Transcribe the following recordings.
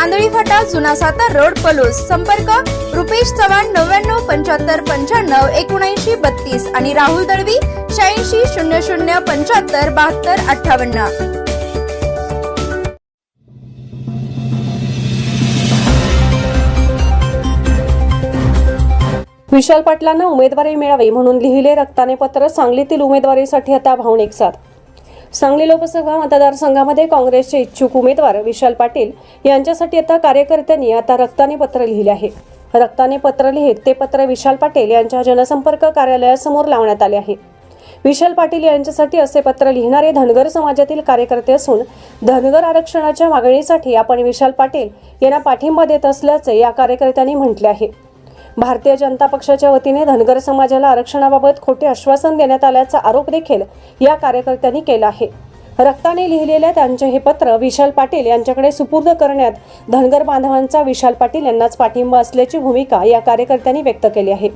Andhali Phata जुना Satara road Palus. संपर्क रुपेश चव्हाण नव्याण्णव पंच्याहत्तर पंच्याण्णव एकोणऐंशी बत्तीस आणि राहुल दळवी शहाऐंशी शून्य शून्य पंच्याहत्तर बहात्तर अठ्ठावन्न. विशाल पाटलांना उमेदवारी मिळावी म्हणून लिहिले रक्ताने पत्र सांगलीतील उमेदवारीसाठी आता भावनिक साथ. सांगली लोकसभा मतदारसंघामध्ये काँग्रेसचे इच्छुक उमेदवार विशाल पाटील यांच्यासाठी आता कार्यकर्त्यांनी आता रक्ताने पत्र लिहिले आहे. रक्ताने पत्र लिहित ते पत्र विशाल पाटील यांच्या जनसंपर्क कार्यालयासमोर लावण्यात आले आहे. विशाल पाटील यांच्यासाठी असे पत्र लिहिणारे धनगर समाजातील कार्यकर्ते असून धनगर आरक्षणाच्या मागणीसाठी आपण विशाल पाटील यांना पाठिंबा देत असल्याचे या कार्यकर्त्यांनी म्हटले आहे. भारतीय जनता पक्षाच्या वतीने धनगर समाजाला आरक्षणाबाबत खोटे आश्वासन देण्यात आल्याचा आरोप देखील या कार्यकर्त्यांनी केला आहे. रक्ताने लिहिलेल्या त्यांचे हे पत्र विशाल पाटील यांच्याकडे सुपूर्द करण्यात धनगर बांधवांचा विशाल पाटील यांनाच पाठिंबा असल्याची भूमिका या कार्यकर्त्यांनी व्यक्त केली आहे.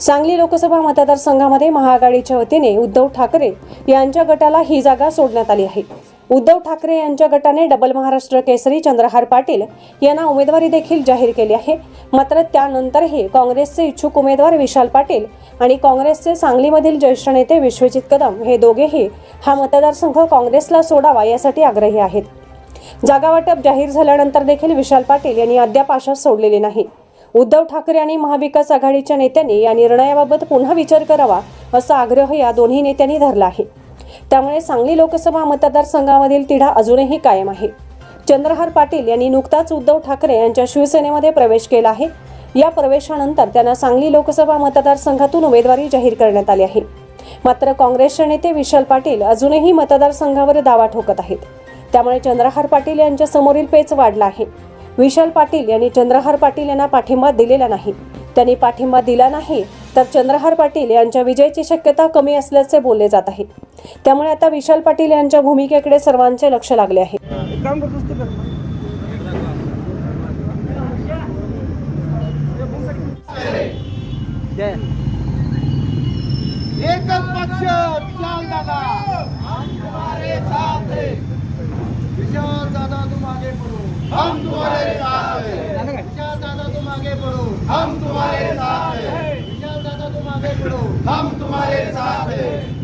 सांगली लोकसभा मतदारसंघामध्ये महाआघाडीच्या वतीने उद्धव ठाकरे यांच्या गटाला ही जागा सोडण्यात आली आहे. उद्धव ठाकरे यांच्या गटाने डबल महाराष्ट्र केसरी चंद्रहार पाटील यांना उमेदवारी देखील जाहीर केली आहे. मात्र त्यानंतरही काँग्रेसचे इच्छुक उमेदवार विशाल पाटील आणि काँग्रेसचे सांगलीमधील ज्येष्ठ नेते विश्वजित कदम हे दोघेही हा मतदारसंघ काँग्रेसला सोडावा यासाठी आग्रही आहेत. जागावाटप जाहीर झाल्यानंतर देखील विशाल पाटील यांनी अद्याप आशा सोडलेली नाही. उद्धव ठाकरे आणि महाविकास आघाडीच्या नेत्यांनी या निर्णयाबाबत पुन्हा विचार करावा असा आग्रह या दोन्ही नेत्यांनी धरला आहे. त्यामुळे सांगली लोकसभा मतदारसंघामधील तिढा अजूनही कायम आहे. चंद्रहार पाटील यांनी नुकताच उद्धव ठाकरे यांच्या शिवसेनेमध्ये प्रवेश केला आहे. या प्रवेशानंतर त्यांना सांगली लोकसभा मतदारसंघातून उमेदवारी जाहीर करण्यात आली आहे. मात्र काँग्रेसचे नेते विशाल पाटील अजूनही मतदारसंघावर दावा ठोकत आहेत. त्यामुळे चंद्रहार पाटील यांच्या समोरील पेच वाढला आहे. विशाल पाटील यांनी चंद्रहार पाटील यांना पाठिंबा दिलेला नाही. त्यांनी पाठिंबा दिला नाही. तर चंद्रहार पाटील यांच्या विजयाची शक्यता कमी असल्याचे बोलले जात आहे. त्यामुळे आता विशाल पाटील यांच्या भूमिकेकडे सर्वांचे लक्ष लागले आहे. काम करतोस ते कर जय. एकच पक्ष विशाल दादा. हम तुम्हारे साथ हैं. विशाल दादा तुम आगे बढ़ो. हम तुम्हारे साथ हम तुम्हारे साथ हैं.